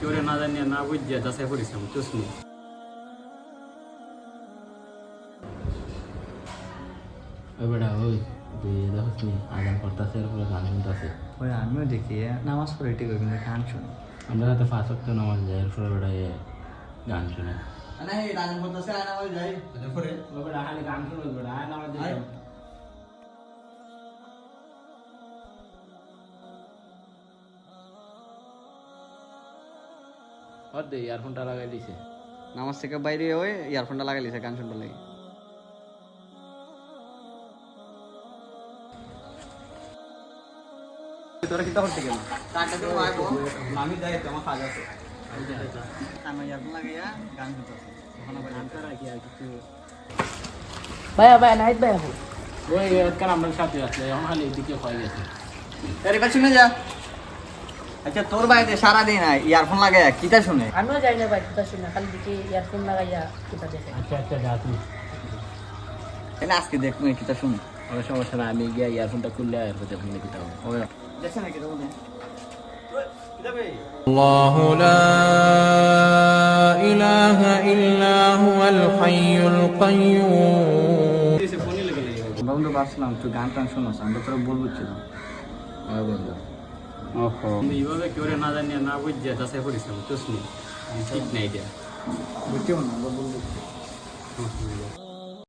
কেউ না জানিয়ে না বুঝিয়ে যাচাই করেছিলাম চুসনি ওই বেটা ওই তুই দেখছ নি আজান করতেছে এরপরে গান শুনতেছে। ওই আমিও দেখি নামাজ পড়ে ঠিক কিন্তু গান শুনি। আমরা হয়তো ফাঁস তো নামাজ যাই এরপরে বেটা এ গান শুনে। না এই গান করতেছে আর নামাজ যাই। পরে ওই বেটা খালি গান শুনে বেটা ওর দে ইয়ারফোনটা লাগাই দিছে। নামাজ থেকে বাইরে ওই ইয়ারফোনটা লাগাই লিছে গান শুনতে লাগে। তোরা কিতা করতে গেল? আমি যাই তোমার কাজ আছে। আমি ইয়ারফোন লাগাইয়া গান শুনতেছি। ওখানে গান করা কি আর কিছু। ভাইয়া ভাইয়া নাহিদ ভাইয়া। ওই কারণ আমরা সাথে আসলে এখন খালি এদিকে হয়ে গেছে। আরে শুনে যা। আচ্ছা তোর বাড়িতে সারাদিন ইয়ারফোন লাগাইয়া কিতা শুনে আমিও যাই না ভাই কথা শুনে খালি দেখি ইয়ারফোন লাগাইয়া কিতা দেখে আচ্ছা আচ্ছা যা তুই এনে আজকে দেখবো কিতা শুনে ওই সমস্যা না আমি গিয়ে ইয়ারফোনটা খুললে এরপর দেখুন কিতা হবে ওই দেখছেন না কিতা বলে الله لا إله إلا هو الحي القيوم ফোনে লেগে লেগে গেছে। বন্ধু ভাবছিলাম তুই গান টান শোনাস আমরা তোরা বলবো ছিল হ্যাঁ বন্ধু ওহো আমি এইভাবে কেউ না জানিয়ে না বুঝিয়ে যাচাই করেছিলাম চুসনি ঠিক নাই এটা। বুঝতেও না বলব